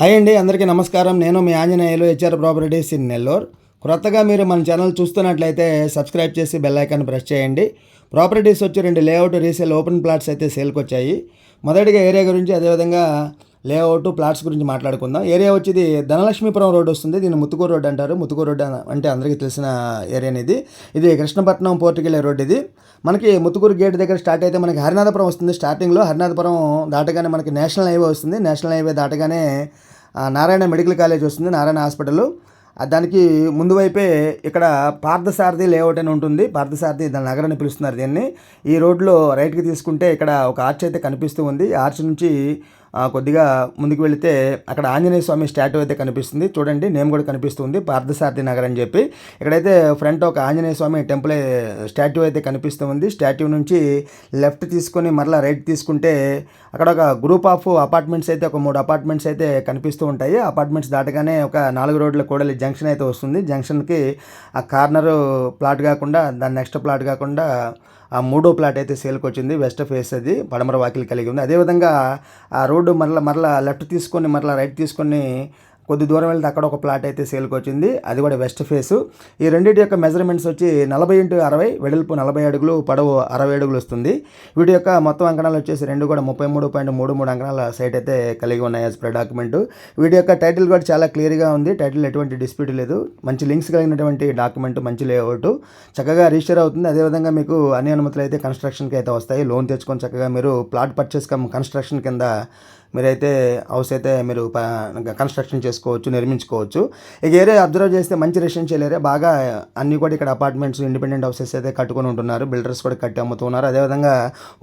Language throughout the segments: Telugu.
హాయ్ అండి అందరికీ నమస్కారం. నేను మీ Anjaneyulu HR properties in Nellore. క్రొత్తగా మీరు మన ఛానల్ చూస్తున్నట్లయితే సబ్స్క్రైబ్ చేసి బెల్ ఐకాన్ ప్రెస్ చేయండి. ప్రాపర్టీస్ వచ్చి రెండు లేఅవుట్ రీసేల్ ఓపెన్ ప్లాట్స్ అయితే సేల్కి వచ్చాయి మొదటిగా ఏరియా గురించి అదేవిధంగా లేఅవుట్ ప్లాట్స్ గురించి మాట్లాడుకుందాం. ఏరియా వచ్చేది ధనలక్ష్మీపురం రోడ్ వస్తుంది. దీన్ని ముత్తుకూరు రోడ్ అంటారు. ముత్తుకూరు రోడ్ అంటే అందరికీ తెలిసిన ఏరియా అనేది. ఇది కృష్ణపట్నం పోర్టుకెళ్ళే రోడ్ ఇది. మనకి ముత్తుకూరు గేట్ దగ్గర స్టార్ట్ అయితే మనకి హరినాథపురం వస్తుంది స్టార్టింగ్లో. హరినాథపురం దాటగానే మనకి నేషనల్ హైవే వస్తుంది. నేషనల్ హైవే దాటగానే నారాయణ మెడికల్ కాలేజ్ వస్తుంది నారాయణ హాస్పిటల్. దానికి ముందు వైపే ఇక్కడ పార్థసారథి లేఅవుట్ అని ఉంటుంది. పార్థసారథి దాని నగరాన్ని పిలుస్తున్నారు దీన్ని. ఈ రోడ్లో రైట్కి తీసుకుంటే ఇక్కడ ఒక ఆర్చ్ అయితే కనిపిస్తూ ఉంది. ఆర్చ్ నుంచి కొద్దిగా ముందుకు వెళితే అక్కడ ఆంజనేయ స్వామి స్టాట్యూ అయితే కనిపిస్తుంది. చూడండి నేమ్ కూడా కనిపిస్తుంది. పార్థసారథి నగర్ అని చెప్పి. ఇక్కడైతే ఫ్రంట్ ఒక ఆంజనేయ స్వామి టెంపుల్ స్టాట్యూ అయితే కనిపిస్తూ ఉంది స్టాట్యూ నుంచి లెఫ్ట్ తీసుకొని మరలా రైట్ తీసుకుంటే అక్కడ ఒక గ్రూప్ ఆఫ్ అపార్ట్మెంట్స్ అయితే ఒక మూడు అపార్ట్మెంట్స్ అయితే కనిపిస్తూ ఉంటాయి. అపార్ట్మెంట్స్ దాటగానే ఒక నాలుగు రోడ్ల కూడలి జంక్షన్ అయితే వస్తుంది. జంక్షన్కి ఆ కార్నర్ ప్లాట్ కాకుండా దాని నెక్స్ట్ ప్లాట్ కాకుండా ఆ మూడో ప్లాట్ అయితే సేల్కి వచ్చింది వెస్ట్ ఫేస్ అది పడమర వాకిలి కలిగి ఉంది. అదేవిధంగా ఆ రోడ్డు మరలా మరలా లెఫ్ట్ తీసుకొని మరలా రైట్ తీసుకొని కొద్ది దూరం వెళ్తే అక్కడ ఒక ప్లాట్ అయితే సేల్కి వచ్చింది. అది కూడా వెస్ట్ ఫేసు ఈ రెండింటి యొక్క మెజర్మెంట్స్ వచ్చి నలభై ఇంటూ అరవై వెడల్పు నలభై అడుగులు పొడవు అరవై అడుగులు వస్తుంది. వీటి యొక్క మొత్తం అంకణాలు వచ్చేసి రెండు కూడా ముప్పై మూడు పాయింట్ మూడు మూడు అంకణాల సైట్ అయితే కలిగి ఉన్నాయి యాజ్ పర్ డాక్యుమెంట్ వీటి యొక్క టైటిల్ కూడా చాలా క్లియర్గా ఉంది. టైటిల్ ఎటువంటి డిస్ప్యూట్ లేదు. మంచి లింక్స్ కలిగినటువంటి డాక్యుమెంట్ మంచి లేఅవుట్ చక్కగా రిజిస్టర్ అవుతుంది. అదేవిధంగా మీకు అన్ని అనుమతులు అయితే కన్స్ట్రక్షన్కి అయితే వస్తాయి. లోన్ తెచ్చుకొని చక్కగా మీరు ప్లాట్ పర్చేస్ కమ్ కన్స్ట్రక్షన్ కింద మీరైతే హౌస్ అయితే మీరు కన్స్ట్రక్షన్ చేసుకోవచ్చు నిర్మించుకోవచ్చు. ఇక ఏరియా అబ్జర్వ్ చేస్తే మంచి రెసిడెన్షియల్ ఏరియా బాగా అన్ని కూడా ఇక్కడ అపార్ట్మెంట్స్ ఇండిపెండెంట్ హౌసెస్ అయితే కట్టుకొని ఉంటున్నారు. బిల్డర్స్ కూడా కట్టి అమ్ముతున్నారు. అదేవిధంగా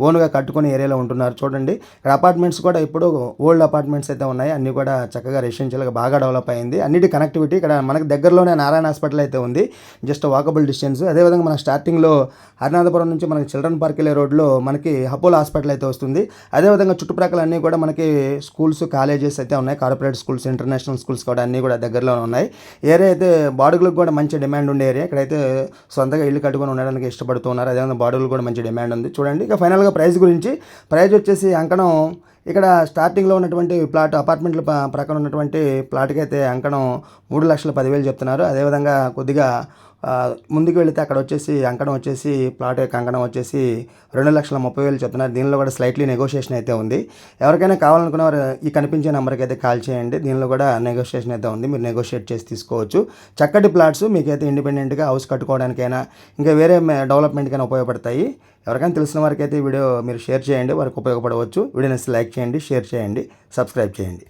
ఓన్గా కట్టుకొని ఏరియాలో ఉంటున్నారు. చూడండి ఇక్కడ అపార్ట్మెంట్స్ కూడా ఇప్పుడు ఓల్డ్ అపార్ట్మెంట్స్ అయితే ఉన్నాయి. అన్ని కూడా చక్కగా రెసిడెన్షియల్గా బాగా డెవలప్ అయింది. అన్నిటి కనెక్టివిటీ ఇక్కడ మనకు దగ్గరలోనే నారాయణ హాస్పిటల్ అయితే ఉంది. జస్ట్ వాకబుల్ డిస్టెన్స్ అదేవిధంగా మన స్టార్టింగ్లో హరినాథపురం నుంచి మనకి చిల్డ్రన్ పార్క్ వెళ్ళే రోడ్లో మనకి అపోలో హాస్పిటల్ అయితే వస్తుంది. అదేవిధంగా చుట్టుప్రక్కల అన్నీ కూడా మనకి స్కూల్స్ కాలేజెస్ అయితే ఉన్నాయి. కార్పొరేట్ స్కూల్స్ ఇంటర్నేషనల్ స్కూల్స్ కూడా అన్నీ కూడా దగ్గరలో ఉన్నాయి. ఏరియా అయితే బాడుగులకు కూడా మంచి డిమాండ్ ఉండే ఏరియా. ఇక్కడైతే సొంతగా ఇల్లు కట్టుకొని ఉండడానికి ఇష్టపడుతున్నారు అదేవిధంగా బాడుగులు కూడా మంచి డిమాండ్ ఉంది. చూడండి ఇక ఫైనల్గా ప్రైస్ గురించి. ప్రైస్ వచ్చేసి అంకణం ఇక్కడ స్టార్టింగ్లో ఉన్నటువంటి ప్లాట్ అపార్ట్మెంట్ల ప్రకారం ప్రక్కన ఉన్నటువంటి ప్లాట్కి అయితే అంకణం మూడు లక్షల పదివేలు చెప్తున్నారు. అదేవిధంగా కొద్దిగా ముందుకు వెళితే అక్కడ వచ్చేసి అంకణం వచ్చేసి ప్లాట్ యొక్క అంకణం వచ్చేసి రెండు లక్షల ముప్పై వేలు చెప్తున్నారు. దీనిలో కూడా స్లైట్లీ నెగోషియేషన్ అయితే ఉంది. ఎవరికైనా కావాలనుకున్న వారు ఈ కనిపించే నెంబర్కి అయితే కాల్ చేయండి. దీనిలో కూడా నెగోషియేషన్ అయితే ఉంది. మీరు నెగోషియేట్ చేసి తీసుకోవచ్చు. చక్కటి ప్లాట్స్ మీకైతే ఇండిపెండెంట్గా హౌస్ కట్టుకోవడానికైనా ఇంకా వేరే డెవలప్మెంట్కైనా ఉపయోగపడతాయి. ఎవరికైనా తెలిసిన వారికి అయితే ఈ వీడియో మీరు షేర్ చేయండి వారికి ఉపయోగపడవచ్చు. వీడియోని లైక్ చేయండి షేర్ చేయండి సబ్స్క్రైబ్ చేయండి.